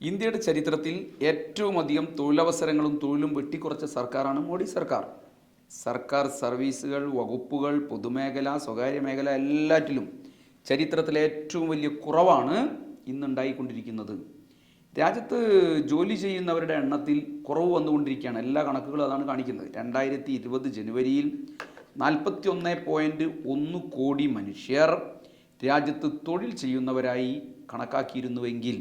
ഇന്ത്യയുടെ ചരിത്രത്തിൽ ഏറ്റവും അധികം തൊഴിലവസരങ്ങളും തൊഴിലും വെട്ടിക്കുറച്ച സർക്കാരാണ് മോഡി സർക്കാർ. സർക്കാർ സർവീസുകൾ വകുപ്പുകൾ പൊതുമേഖല സ്വകാര്യ മേഖല എല്ലാറ്റിലും ചരിത്രത്തിലെ ഏറ്റവും വലിയ കുറവാണ് ഇന്നുണ്ടായിക്കൊണ്ടിരിക്കുന്നത്. രാജ്യത്ത് ജോലി ചെയ്യുന്നവരുടെ എണ്ണത്തിൽ കുറവ് വന്നുകൊണ്ടിരിക്കുകയാണ്. എല്ലാ കണക്കുകളും അതാണ് കാണിക്കുന്നത്. രണ്ടായിരത്തി ഇരുപത് ജനുവരിയിൽ നാൽപ്പത്തി ഒന്ന് പോയിന്റ് ഒന്ന് കോടി മനുഷ്യർ രാജ്യത്ത് തൊഴിൽ ചെയ്യുന്നവരായി കണക്കാക്കിയിരുന്നുവെങ്കിൽ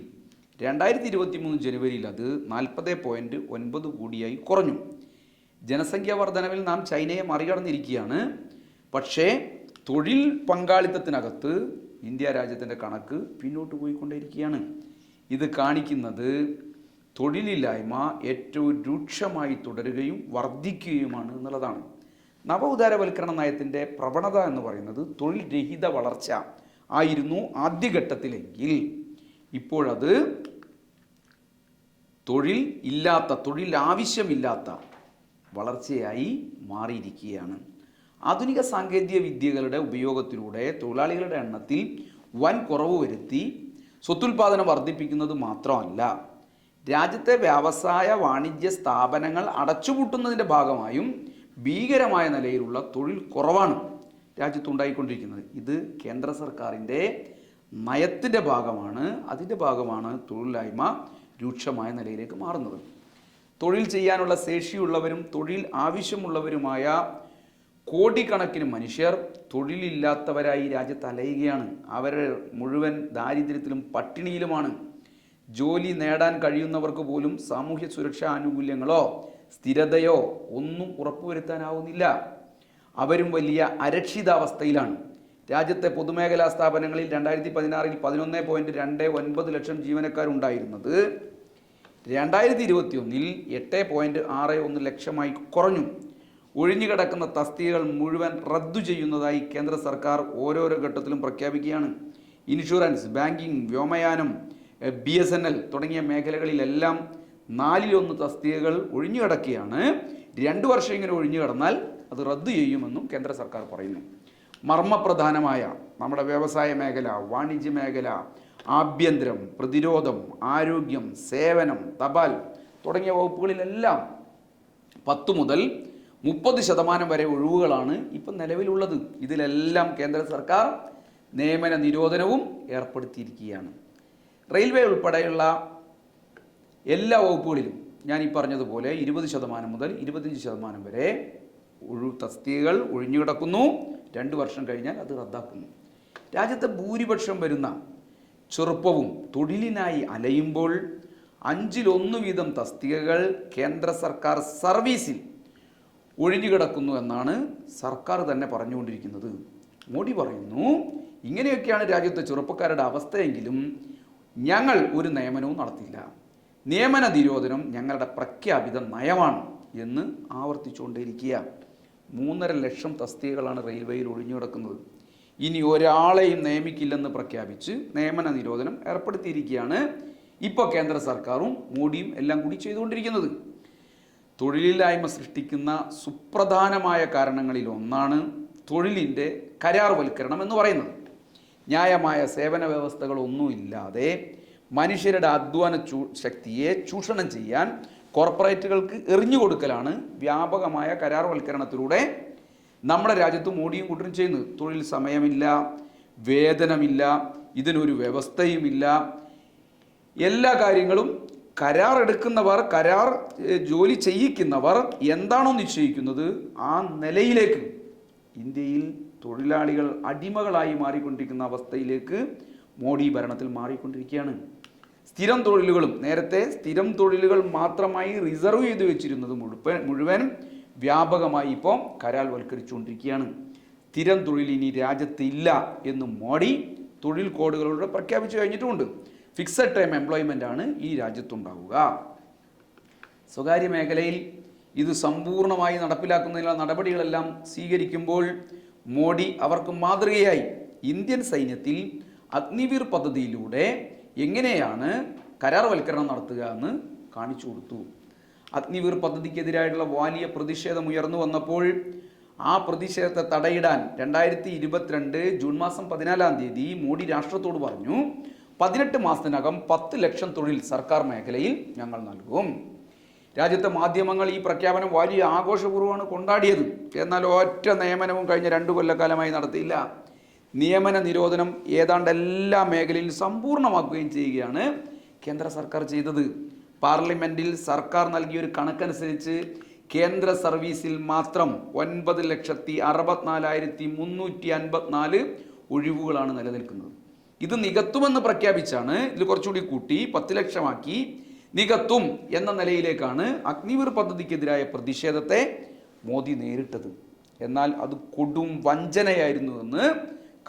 രണ്ടായിരത്തി ഇരുപത്തി മൂന്ന് ജനുവരിയിൽ അത് നാൽപ്പത് പോയിന്റ് ഒൻപത് കോടിയായി കുറഞ്ഞു. ജനസംഖ്യാ വർധനവിൽ നാം ചൈനയെ മറികടന്നിരിക്കുകയാണ്. പക്ഷേ തൊഴിൽ പങ്കാളിത്തത്തിനകത്ത് ഇന്ത്യ രാജ്യത്തിന്റെ കണക്ക് പിന്നോട്ട് പോയിക്കൊണ്ടേയിരിക്കുകയാണ്. ഇത് കാണിക്കുന്നത് തൊഴിലില്ലായ്മ ഏറ്റവും രൂക്ഷമായി തുടരുകയും വർദ്ധിക്കുകയുമാണ് എന്നുള്ളതാണ്. നവ ഉദാരവൽക്കരണ നയത്തിന്റെ പ്രവണത എന്ന് പറയുന്നത് തൊഴിൽ രഹിത വളർച്ച ആയിരുന്നു ആദ്യഘട്ടത്തിലെങ്കിൽ. ഇപ്പോഴത് തൊഴിൽ ഇല്ലാത്ത തൊഴിൽ ആവശ്യമില്ലാത്ത വളർച്ചയായി മാറിയിരിക്കുകയാണ്. ആധുനിക സാങ്കേതിക വിദ്യകളുടെ ഉപയോഗത്തിലൂടെ തൊഴിലാളികളുടെ എണ്ണത്തിൽ വൻ കുറവ് വരുത്തി സ്വത്തുൽപാദനം വർദ്ധിപ്പിക്കുന്നത് മാത്രമല്ല രാജ്യത്തെ വ്യവസായ വാണിജ്യ സ്ഥാപനങ്ങൾ അടച്ചുപൂട്ടുന്നതിന്റെ ഭാഗമായും ഭീകരമായ നിലയിലുള്ള തൊഴിൽ കുറവാണ് രാജ്യത്തുണ്ടായിക്കൊണ്ടിരിക്കുന്നത്. ഇത് കേന്ദ്ര സർക്കാരിന്റെ നയത്തിന്റെ ഭാഗമാണ്. അതിന്റെ ഭാഗമാണ് തൊഴിലില്ലായ്മ രൂക്ഷമായ നിലയിലേക്ക് മാറുന്നത്. തൊഴിൽ ചെയ്യാനുള്ള ശേഷിയുള്ളവരും തൊഴിൽ ആവശ്യമുള്ളവരുമായ കോടിക്കണക്കിന് മനുഷ്യർ തൊഴിലില്ലാത്തവരായി രാജ്യത്ത് അലയുകയാണ് അവർ മുഴുവൻ ദാരിദ്ര്യത്തിലും പട്ടിണിയിലുമാണ്. ജോലി നേടാൻ കഴിയുന്നവർക്ക് പോലും സാമൂഹ്യ സുരക്ഷാ ആനുകൂല്യങ്ങളോ സ്ഥിരതയോ ഒന്നും ഉറപ്പുവരുത്താനാവുന്നില്ല. അവരും വലിയ അരക്ഷിതാവസ്ഥയിലാണ്. രാജ്യത്തെ പൊതുമേഖലാ സ്ഥാപനങ്ങളിൽ രണ്ടായിരത്തി പതിനാറിൽ പതിനൊന്ന് പോയിന്റ് രണ്ട് ഒൻപത് ലക്ഷം ജീവനക്കാരുണ്ടായിരുന്നത് രണ്ടായിരത്തി ഇരുപത്തി ഒന്നിൽ എട്ട് പോയിന്റ് ആറ് ഒന്ന് ലക്ഷമായി കുറഞ്ഞു. ഒഴിഞ്ഞുകിടക്കുന്ന തസ്തികകൾ മുഴുവൻ റദ്ദു ചെയ്യുന്നതായി കേന്ദ്ര സർക്കാർ ഓരോരോ ഘട്ടത്തിലും പ്രഖ്യാപിക്കുകയാണ്. ഇൻഷുറൻസ് ബാങ്കിംഗ് വ്യോമയാനം ബി എസ് എൻ എൽ തുടങ്ങിയ മേഖലകളിലെല്ലാം നാലിലൊന്ന് തസ്തികകൾ ഒഴിഞ്ഞുകിടക്കുകയാണ്. രണ്ടു വർഷം ഇങ്ങനെ ഒഴിഞ്ഞു കിടന്നാൽ അത് റദ്ദു ചെയ്യുമെന്നും കേന്ദ്ര സർക്കാർ പറയുന്നു. മർമ്മപ്രധാനമായ നമ്മുടെ വ്യവസായ മേഖല വാണിജ്യ മേഖല ആഭ്യന്തരം പ്രതിരോധം ആരോഗ്യം സേവനം തപാൽ തുടങ്ങിയ വകുപ്പുകളിലെല്ലാം പത്ത് മുതൽ മുപ്പത് ശതമാനം വരെ ഒഴിവുകളാണ് ഇപ്പം നിലവിലുള്ളത്. ഇതിലെല്ലാം കേന്ദ്ര സർക്കാർ നിയമന നിരോധനവും ഏർപ്പെടുത്തിയിരിക്കുകയാണ്. റെയിൽവേ ഉൾപ്പെടെയുള്ള എല്ലാ വകുപ്പുകളിലും ഞാൻ ഈ പറഞ്ഞതുപോലെ ഇരുപത് ശതമാനം മുതൽ ഇരുപത്തഞ്ച് ശതമാനം വരെ ഒഴു തസ്തികകൾ ഒഴിഞ്ഞുകിടക്കുന്നു. രണ്ട് വർഷം കഴിഞ്ഞാൽ അത് റദ്ദാക്കുന്നു. രാജ്യത്തെ ഭൂരിപക്ഷം വരുന്ന ചെറുപ്പവും തൊഴിലിനായി അലയുമ്പോൾ അഞ്ചിലൊന്ന് വീതം തസ്തികകൾ കേന്ദ്ര സർക്കാർ സർവീസിൽ ഒഴിഞ്ഞുകിടക്കുന്നു എന്നാണ് സർക്കാർ തന്നെ പറഞ്ഞുകൊണ്ടിരിക്കുന്നത്. മോഡി പറയുന്നു ഇങ്ങനെയൊക്കെയാണ് രാജ്യത്തെ ചെറുപ്പക്കാരുടെ അവസ്ഥയെങ്കിലും ഞങ്ങൾ ഒരു നിയമനവും നടത്തില്ല നിയമന നിരോധനം ഞങ്ങളുടെ പ്രഖ്യാപിത നയമാണ് എന്ന് ആവർത്തിച്ചുകൊണ്ടേയിരിക്കുക മൂന്നര ലക്ഷം തസ്തികകളാണ് റെയിൽവേയിൽ ഒഴിഞ്ഞുകിടക്കുന്നത് ഇനി ഒരാളെയും നിയമിക്കില്ലെന്ന് പ്രഖ്യാപിച്ച് നിയമന നിരോധനം ഏർപ്പെടുത്തിയിരിക്കുകയാണ് ഇപ്പോൾ കേന്ദ്ര സർക്കാരും മോഡിയും എല്ലാം കൂടി ചെയ്തുകൊണ്ടിരിക്കുന്നത്. തൊഴിലില്ലായ്മ സൃഷ്ടിക്കുന്ന സുപ്രധാനമായ കാരണങ്ങളിൽ ഒന്നാണ് തൊഴിലിന്റെ കരാർവൽക്കരണം എന്ന് പറയുന്നത്. ന്യായമായ സേവന വ്യവസ്ഥകളൊന്നുമില്ലാതെ മനുഷ്യരുടെ അധ്വാന ശക്തിയെ ചൂഷണം ചെയ്യാൻ കോർപ്പറേറ്റുകൾക്ക് എറിഞ്ഞു കൊടുക്കലാണ് വ്യാപകമായ കരാർവൽക്കരണത്തിലൂടെ നമ്മുടെ രാജ്യത്ത് മോഡിയും കൂട്ടരും ചെയ്യുന്നത്. തൊഴിൽ സമയമില്ല വേതനമില്ല ഇതിനൊരു വ്യവസ്ഥയുമില്ല. എല്ലാ കാര്യങ്ങളും കരാർ എടുക്കുന്നവർ കരാർ ജോലി ചെയ്യിക്കുന്നവർ എന്താണോ നിശ്ചയിക്കുന്നത് ആ നിലയിലേക്ക്. ഇന്ത്യയിൽ തൊഴിലാളികൾ അടിമകളായി മാറിക്കൊണ്ടിരിക്കുന്ന അവസ്ഥയിലേക്ക് മോഡി ഭരണത്തിൽ മാറിക്കൊണ്ടിരിക്കുകയാണ്. സ്ഥിരം തൊഴിലുകളും നേരത്തെ സ്ഥിരം തൊഴിലുകൾ മാത്രമായി റിസർവ് ചെയ്തു വെച്ചിരുന്നത് മുഴുവൻ മുഴുവൻ വ്യാപകമായി ഇപ്പോൾ കരാൽ വൽക്കരിച്ചുകൊണ്ടിരിക്കുകയാണ് സ്ഥിരം തൊഴിൽ ഇനി രാജ്യത്ത് ഇല്ല എന്ന് മോഡി തൊഴിൽ കോഡുകളിലൂടെ പ്രഖ്യാപിച്ചു കഴിഞ്ഞിട്ടുമുണ്ട് ഫിക്സഡ് ടൈം എംപ്ലോയ്മെന്റ് ആണ് ഈ രാജ്യത്തുണ്ടാവുക. സ്വകാര്യ മേഖലയിൽ ഇത് സമ്പൂർണമായി നടപ്പിലാക്കുന്നതിനുള്ള നടപടികളെല്ലാം സ്വീകരിക്കുമ്പോൾ മോഡി അവർക്ക് മാതൃകയായി ഇന്ത്യൻ സൈന്യത്തിൽ അഗ്നിവീർ പദ്ധതിയിലൂടെ എങ്ങനെയാണ് കരാർവൽക്കരണം നടത്തുക എന്ന് കാണിച്ചു കൊടുത്തു. അഗ്നിവീർ പദ്ധതിക്കെതിരായിട്ടുള്ള വലിയ പ്രതിഷേധം ഉയർന്നു വന്നപ്പോൾ ആ പ്രതിഷേധത്തെ തടയിടാൻ രണ്ടായിരത്തി ഇരുപത്തിരണ്ട് ജൂൺ മാസം പതിനാലാം തീയതി മോഡി രാഷ്ട്രത്തോട് പറഞ്ഞു പതിനെട്ട് മാസത്തിനകം പത്ത് ലക്ഷം തൊഴിൽ സർക്കാർ മേഖലയിൽ ഞങ്ങൾ നൽകും. രാജ്യത്തെ മാധ്യമങ്ങൾ ഈ പ്രഖ്യാപനം വലിയ ആഘോഷപൂർവമാണ് കൊണ്ടാടിയത്. എന്നാൽ ഒറ്റ നിയമനവും കഴിഞ്ഞ രണ്ടു കൊല്ലക്കാലമായി നടത്തിയില്ല. നിയമന നിരോധനം ഏതാണ്ട് എല്ലാ മേഖലയിലും സമ്പൂർണമാക്കുകയും ചെയ്യുകയാണ് കേന്ദ്ര സർക്കാർ ചെയ്തത്. പാർലമെന്റിൽ സർക്കാർ നൽകിയ ഒരു കണക്കനുസരിച്ച് കേന്ദ്ര സർവീസിൽ മാത്രം ഒൻപത് ലക്ഷത്തി അറുപത്തിനാലായിരത്തി മുന്നൂറ്റി അൻപത്തിനാല് ഒഴിവുകളാണ് നിലനിൽക്കുന്നത്. ഇത് നികത്തുമെന്ന് പ്രഖ്യാപിച്ചാണ് ഇതിൽ കുറച്ചുകൂടി കൂട്ടി പത്ത് ലക്ഷമാക്കി നികത്തും എന്ന നിലയിലേക്കാണ് അഗ്നിവീർ പദ്ധതിക്കെതിരായ പ്രതിഷേധത്തെ മോദി നേരിട്ടത്. എന്നാൽ അത് കൊടും വഞ്ചനയായിരുന്നുവെന്ന്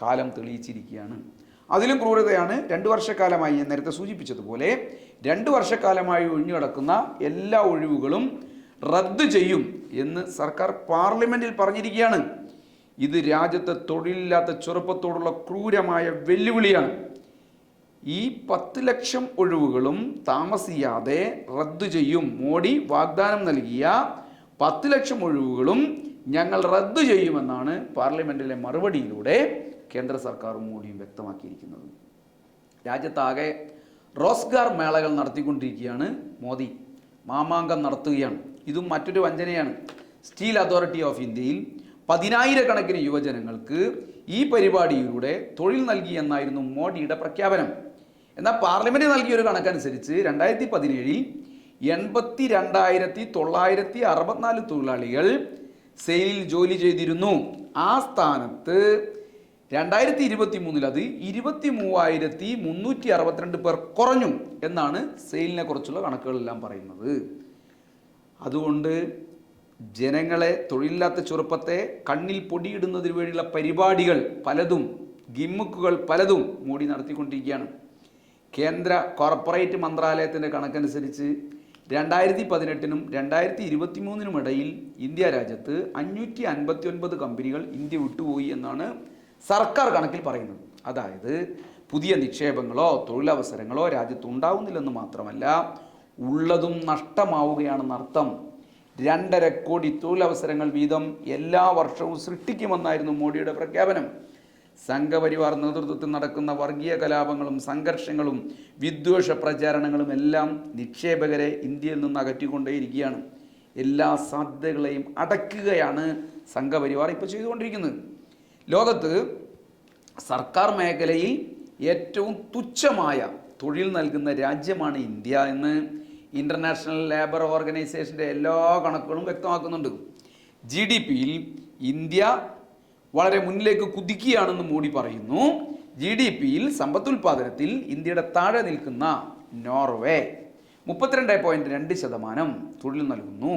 കാലം തെളിയിച്ചിരിക്കുകയാണ്. അതിലും ക്രൂരതയാണ് രണ്ട് വർഷക്കാലമായി ഞാൻ നേരത്തെ സൂചിപ്പിച്ചതുപോലെ രണ്ട് വർഷക്കാലമായി ഒഴിഞ്ഞു കിടക്കുന്ന എല്ലാ ഒഴിവുകളും റദ്ദ് ചെയ്യും എന്ന് സർക്കാർ പാർലമെന്റിൽ പറഞ്ഞിരിക്കുകയാണ്. ഇത് രാജ്യത്തെ തൊഴിലില്ലാത്ത ചെറുപ്പത്തോടുള്ള ക്രൂരമായ വെല്ലുവിളിയാണ്. ഈ പത്ത് ലക്ഷം ഒഴിവുകളും താമസിയാതെ റദ്ദു ചെയ്യും. മോഡി വാഗ്ദാനം നൽകിയ പത്ത് ലക്ഷം ഒഴിവുകളും ഞങ്ങൾ റദ്ദു ചെയ്യുമെന്നാണ് പാർലമെന്റിലെ മറുപടിയിലൂടെ കേന്ദ്ര സർക്കാരും മോഡിയും വ്യക്തമാക്കിയിരിക്കുന്നത്. രാജ്യത്താകെ റോസ്ഗാർ മേളകൾ നടത്തിക്കൊണ്ടിരിക്കുകയാണ് മോദി. മാമാങ്കം നടത്തുകയാണ്. ഇതും മറ്റൊരു വഞ്ചനയാണ്. സ്റ്റീൽ അതോറിറ്റി ഓഫ് ഇന്ത്യയിൽ പതിനായിരക്കണക്കിന് യുവജനങ്ങൾക്ക് ഈ പരിപാടിയിലൂടെ തൊഴിൽ നൽകി എന്നായിരുന്നു മോഡിയുടെ പ്രഖ്യാപനം. എന്നാൽ പാർലമെന്റ് നൽകിയ ഒരു കണക്കനുസരിച്ച് രണ്ടായിരത്തി പതിനേഴിൽ എൺപത്തി രണ്ടായിരത്തി തൊള്ളായിരത്തി അറുപത്തിനാല് തൊഴിലാളികൾ സെയിലിൽ ജോലി ചെയ്തിരുന്നു. ആ സ്ഥാനത്ത് രണ്ടായിരത്തി ഇരുപത്തി മൂന്നിൽ അത് ഇരുപത്തി മൂവായിരത്തി മുന്നൂറ്റി അറുപത്തിരണ്ട് പേർ കുറഞ്ഞു എന്നാണ് സെയിലിനെ കുറിച്ചുള്ള കണക്കുകളെല്ലാം പറയുന്നത്. അതുകൊണ്ട് ജനങ്ങളെ തൊഴിലില്ലാത്ത ചെറുപ്പത്തെ കണ്ണിൽ പൊടിയിടുന്നതിന് വേണ്ടിയുള്ള പരിപാടികൾ പലതും ഗിമ്മുക്കുകൾ പലതും മോഡി നടത്തിക്കൊണ്ടിരിക്കുകയാണ്. കേന്ദ്ര കോർപ്പറേറ്റ് മന്ത്രാലയത്തിന്റെ കണക്കനുസരിച്ച് രണ്ടായിരത്തി പതിനെട്ടിനും രണ്ടായിരത്തി ഇരുപത്തി മൂന്നിനും ഇടയിൽ ഇന്ത്യ രാജ്യത്ത് അഞ്ഞൂറ്റി അൻപത്തി ഒൻപത് കമ്പനികൾ ഇന്ത്യ വിട്ടുപോയി എന്നാണ് സർക്കാർ കണക്കിൽ പറയുന്നത് അതായത് പുതിയ നിക്ഷേപങ്ങളോ തൊഴിലവസരങ്ങളോ രാജ്യത്ത് ഉണ്ടാവുന്നില്ലെന്ന് മാത്രമല്ല ഉള്ളതും നഷ്ടമാവുകയാണെന്ന് അർത്ഥം. രണ്ടര കോടി തൊഴിലവസരങ്ങൾ വീതം എല്ലാ വർഷവും സൃഷ്ടിക്കുമെന്നായിരുന്നു മോഡിയുടെ പ്രഖ്യാപനം. സംഘപരിവാർ നേതൃത്വത്തിൽ നടക്കുന്ന വർഗീയ കലാപങ്ങളും സംഘർഷങ്ങളും വിദ്വേഷ പ്രചാരണങ്ങളും എല്ലാം നിക്ഷേപകരെ ഇന്ത്യയിൽ നിന്ന് അകറ്റിക്കൊണ്ടേയിരിക്കുകയാണ്. എല്ലാ സാധ്യതകളെയും അടക്കുകയാണ് സംഘപരിവാർ ഇപ്പോൾ ചെയ്തുകൊണ്ടിരിക്കുന്നത്. ലോകത്ത് സർക്കാർ മേഖലയിൽ ഏറ്റവും തുച്ഛമായ തൊഴിൽ നൽകുന്ന രാജ്യമാണ് ഇന്ത്യ എന്ന് ഇന്റർനാഷണൽ ലേബർ ഓർഗനൈസേഷന്റെ എല്ലാ കണക്കുകളും വ്യക്തമാക്കുന്നുണ്ട്. ജി ഡി പിയിൽ ഇന്ത്യ വളരെ മുന്നിലേക്ക് കുതിക്കുകയാണെന്ന് മോഡി പറയുന്നു. ജി ഡി പിയിൽ സമ്പത്തുൽപാദനത്തിൽ ഇന്ത്യയുടെ താഴെ നിൽക്കുന്ന നോർവേ മുപ്പത്തിരണ്ട് പോയിന്റ് രണ്ട് ശതമാനം തൊഴിൽ നൽകുന്നു.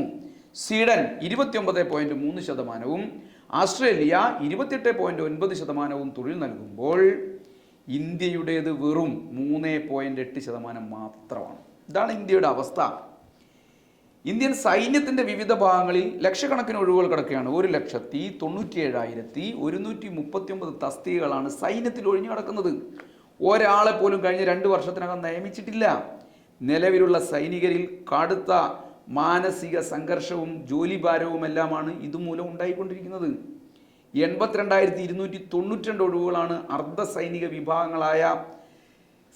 സ്വീഡൻ ഇരുപത്തിയൊമ്പത് പോയിന്റ് മൂന്ന് ശതമാനവും ആസ്ട്രേലിയ ഇരുപത്തിയെട്ട് പോയിന്റ് ഒൻപത് ശതമാനവും തൊഴിൽ നൽകുമ്പോൾ ഇന്ത്യയുടേത് വെറും മൂന്ന് പോയിന്റ് എട്ട് ശതമാനം മാത്രമാണ്. ഇതാണ് ഇന്ത്യയുടെ അവസ്ഥ. ഇന്ത്യൻ സൈന്യത്തിന്റെ വിവിധ ഭാഗങ്ങളിൽ ലക്ഷക്കണക്കിന് ഒഴിവുകൾ കിടക്കുകയാണ്. ഒരു ലക്ഷത്തി തൊണ്ണൂറ്റിയേഴായിരത്തി ഒരുന്നൂറ്റി മുപ്പത്തി ഒമ്പത് തസ്തികകളാണ് സൈന്യത്തിൽ ഒഴിഞ്ഞു കിടക്കുന്നത്. ഒരാളെ പോലും കഴിഞ്ഞ രണ്ട് വർഷത്തിനകം നിയമിച്ചിട്ടില്ല. നിലവിലുള്ള സൈനികരിൽ കടുത്ത മാനസിക സംഘർഷവും ജോലിഭാരവും എല്ലാമാണ് ഇതുമൂലം ഉണ്ടായിക്കൊണ്ടിരിക്കുന്നത്. എൺപത്തിരണ്ടായിരത്തി ഇരുന്നൂറ്റി തൊണ്ണൂറ്റി രണ്ട് ഒഴിവുകളാണ് അർദ്ധ സൈനിക വിഭാഗങ്ങളായ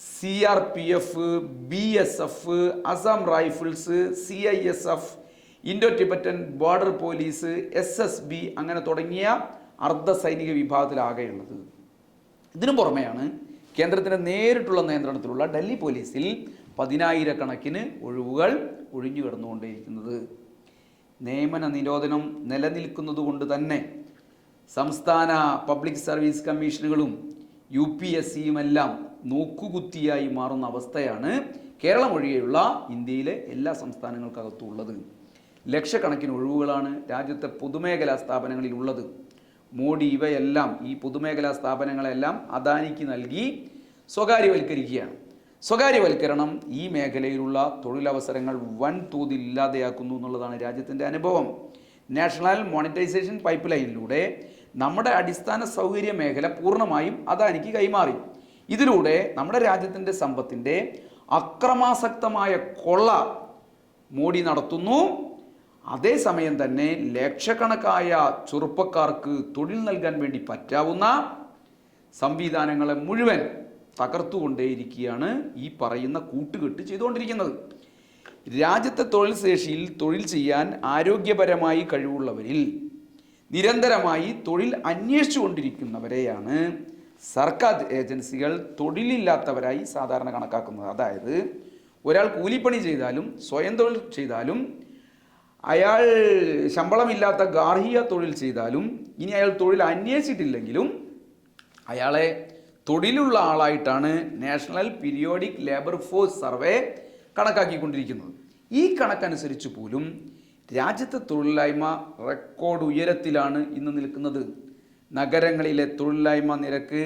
C R P F B S F Assam rifles C I S F Indo Tibetan border police S S B അങ്ങനെ തുടങ്ങിയ അർദ്ധ സൈനിക വിഭാഗത്തിലാകെയുള്ളത്. ഇതിനു പുറമെയാണ് കേന്ദ്രത്തിന്റെ നേരിട്ടുള്ള നിയന്ത്രണത്തിലുള്ള ഡൽഹി പോലീസിൽ പതിനായിരക്കണക്കിന് ഒഴിവുകൾ ഒഴിഞ്ഞു കിടന്നുകൊണ്ടേയിരിക്കുന്നത്. നിയമന നിരോധനം നിലനിൽക്കുന്നത് കൊണ്ട് തന്നെ സംസ്ഥാന പബ്ലിക് സർവീസ് കമ്മീഷനുകളും യു പി എസ് സിയുമെല്ലാം നോക്കുകുത്തിയായി മാറുന്ന അവസ്ഥയാണ് കേരളം ഒഴികെയുള്ള ഇന്ത്യയിലെ എല്ലാ സംസ്ഥാനങ്ങൾക്കകത്തും ഉള്ളത് ലക്ഷക്കണക്കിന് ഒഴിവുകളാണ് രാജ്യത്തെ പൊതുമേഖലാ സ്ഥാപനങ്ങളിൽ ഉള്ളത് മോഡി ഇവയെല്ലാം ഈ പൊതുമേഖലാ സ്ഥാപനങ്ങളെല്ലാം അദാനിക്ക് നൽകി സ്വകാര്യവൽക്കരിക്കുകയാണ്. സ്വകാര്യവൽക്കരണം ഈ മേഖലയിലുള്ള തൊഴിലവസരങ്ങൾ വൻതോതിൽ ഇല്ലാതെയാക്കുന്നു എന്നുള്ളതാണ് രാജ്യത്തിന്റെ അനുഭവം. നാഷണൽ മോണിറ്റൈസേഷൻ പൈപ്പ് ലൈനിലൂടെ നമ്മുടെ അടിസ്ഥാന സൗകര്യ മേഖല പൂർണമായും അദാനിക്ക് കൈമാറി. ഇതിലൂടെ നമ്മുടെ രാജ്യത്തിന്റെ സമ്പത്തിന്റെ അക്രമാസക്തമായ കൊള്ള മോഡി നടത്തുന്നു. അതേസമയം തന്നെ ലക്ഷക്കണക്കായ ചെറുപ്പക്കാർക്ക് തൊഴിൽ നൽകാൻ വേണ്ടി പറ്റാവുന്ന സംവിധാനങ്ങളെ മുഴുവൻ തകർത്തുകൊണ്ടേയിരിക്കുകയാണ് ഈ പറയുന്ന കൂട്ടുകെട്ട് ചെയ്തുകൊണ്ടിരിക്കുന്നത്. രാജ്യത്തെ തൊഴിൽ ശേഷിയിൽ തൊഴിൽ ചെയ്യാൻ ആരോഗ്യപരമായി കഴിവുള്ളവരിൽ നിരന്തരമായി തൊഴിൽ അന്വേഷിച്ചു കൊണ്ടിരിക്കുന്നവരെയാണ് സർക്കാർ ഏജൻസികൾ തൊഴിലില്ലാത്തവരായി സാധാരണ കണക്കാക്കുന്നത്. അതായത് ഒരാൾ കൂലിപ്പണി ചെയ്താലും സ്വയം തൊഴിൽ ചെയ്താലും അയാൾ ശമ്പളമില്ലാത്ത ഗാർഹിക തൊഴിൽ ചെയ്താലും ഇനി അയാൾ തൊഴിൽ അന്വേഷിച്ചിട്ടില്ലെങ്കിലും അയാളെ തൊഴിലുള്ള ആളായിട്ടാണ് national periodic labour force survey കണക്കാക്കിക്കൊണ്ടിരിക്കുന്നത്. ഈ കണക്കനുസരിച്ച് പോലും രാജ്യത്തെ തൊഴിലില്ലായ്മ റെക്കോർഡ് ഉയരത്തിലാണ് ഇന്ന് നിൽക്കുന്നത്. നഗരങ്ങളിലെ തൊഴിലില്ലായ്മ നിരക്ക്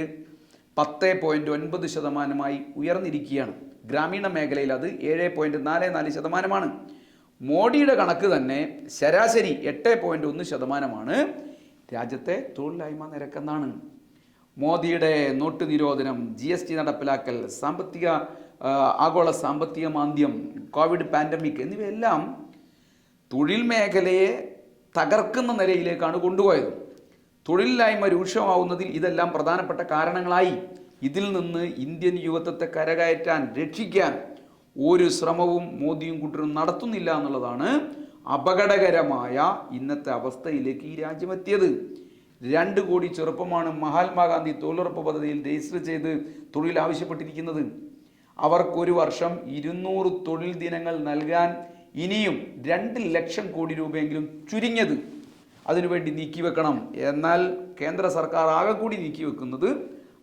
പത്ത് പോയിന്റ് ഒൻപത് ശതമാനമായി ഉയർന്നിരിക്കുകയാണ്. ഗ്രാമീണ മേഖലയിൽ അത് ഏഴ് പോയിന്റ് നാല് നാല് ശതമാനമാണ്. മോഡിയുടെ കണക്ക് തന്നെ ശരാശരി എട്ട് പോയിന്റ് ഒന്ന് ശതമാനമാണ് രാജ്യത്തെ തൊഴിലില്ലായ്മ നിരക്കെന്നാണ്. മോദിയുടെ നോട്ട് നിരോധനം ജി എസ് ടി നടപ്പിലാക്കൽ സാമ്പത്തിക ആഗോള സാമ്പത്തിക മാന്ദ്യം കോവിഡ് പാൻഡമിക് എന്നിവയെല്ലാം തൊഴിൽ മേഖലയെ തകർക്കുന്ന നിലയിലേക്കാണ് കൊണ്ടുപോയത്. തൊഴിലില്ലായ്മ രൂക്ഷമാവുന്നതിൽ ഇതെല്ലാം പ്രധാനപ്പെട്ട കാരണങ്ങളായി. ഇതിൽ നിന്ന് ഇന്ത്യൻ യുവത്വത്തെ കരകയറ്റാൻ രക്ഷിക്കാൻ ഒരു ശ്രമവും മോദിയും കൂട്ടരും നടത്തുന്നില്ല എന്നുള്ളതാണ് അപകടകരമായ ഇന്നത്തെ അവസ്ഥയിലേക്ക് ഈ രാജ്യം എത്തിയത്. രണ്ട് കോടി ചെറുപ്പമാണ് മഹാത്മാഗാന്ധി തൊഴിലുറപ്പ് പദ്ധതിയിൽ രജിസ്റ്റർ ചെയ്ത് തൊഴിൽ ആവശ്യപ്പെട്ടിരിക്കുന്നത്. അവർക്കൊരു വർഷം ഇരുന്നൂറ് തൊഴിൽ ദിനങ്ങൾ നൽകാൻ ഇനിയും രണ്ട് ലക്ഷം കോടി രൂപയെങ്കിലും ചുരുങ്ങിയത് അതിനുവേണ്ടി നീക്കിവെക്കണം. എന്നാൽ കേന്ദ്ര സർക്കാർ ആകെ കൂടി നീക്കിവെക്കുന്നത്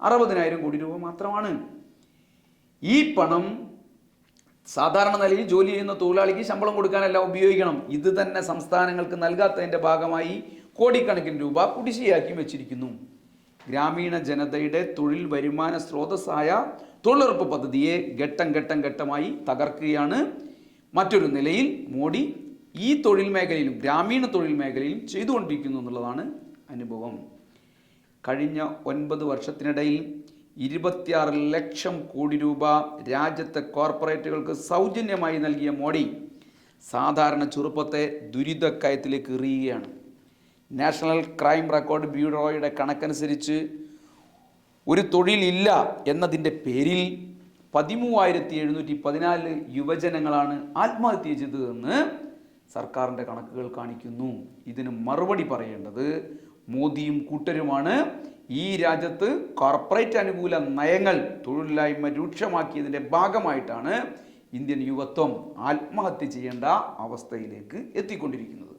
അറുപതിനായിരം കോടി രൂപ മാത്രമാണ്. ഈ പണം സാധാരണ നിലയിൽ ജോലി ചെയ്യുന്ന തൊഴിലാളിക്ക് ശമ്പളം കൊടുക്കാനല്ല ഉപയോഗിക്കണം. ഇത് തന്നെ സംസ്ഥാനങ്ങൾക്ക് നൽകാത്തതിന്റെ ഭാഗമായി കോടിക്കണക്കിന് രൂപ കുടിശ്ശിയാക്കി വെച്ചിരിക്കുന്നു. ഗ്രാമീണ ജനതയുടെ തൊഴിൽ വരുമാന സ്രോതസ്സായ തൊഴിലുറപ്പ് പദ്ധതിയെ ഘട്ടം ഘട്ടം ഘട്ടമായി തകർക്കുകയാണ്. മറ്റൊരു നിലയിൽ മോഡി ഈ തൊഴിൽ മേഖലയിലും ഗ്രാമീണ തൊഴിൽ മേഖലയിലും ചെയ്തുകൊണ്ടിരിക്കുന്നു എന്നുള്ളതാണ് അനുഭവം. കഴിഞ്ഞ ഒൻപത് വർഷത്തിനിടയിൽ ഇരുപത്തിയാറ് ലക്ഷം കോടി രൂപ രാജ്യത്തെ കോർപ്പറേറ്റുകൾക്ക് സൗജന്യമായി നൽകിയ മോഡി സാധാരണ ചെറുപ്പത്തെ ദുരിതക്കയത്തിലേക്ക് എറിയുകയാണ്. നാഷണൽ ക്രൈം റെക്കോർഡ് ബ്യൂറോയുടെ കണക്കനുസരിച്ച് ഒരു തൊഴിലില്ല എന്നതിന്റെ പേരിൽ പതിമൂവായിരത്തി എഴുന്നൂറ്റി പതിനാല് യുവജനങ്ങളാണ് ആത്മഹത്യ ചെയ്തതെന്ന് സർക്കാരിന്റെ കണക്കുകൾ കാണിക്കുന്നു. ഇതിന് മറുപടി പറയേണ്ടത് മോദിയും കൂട്ടരുമാണ്. ഈ രാജ്യത്ത് കോർപ്പറേറ്റ് അനുകൂല നയങ്ങൾ തൊഴിലില്ലായ്മ രൂക്ഷമാക്കിയതിന്റെ ഭാഗമായിട്ടാണ് ഇന്ത്യൻ യുവത്വം ആത്മഹത്യ ചെയ്യേണ്ട അവസ്ഥയിലേക്ക് എത്തിക്കൊണ്ടിരിക്കുന്നത്.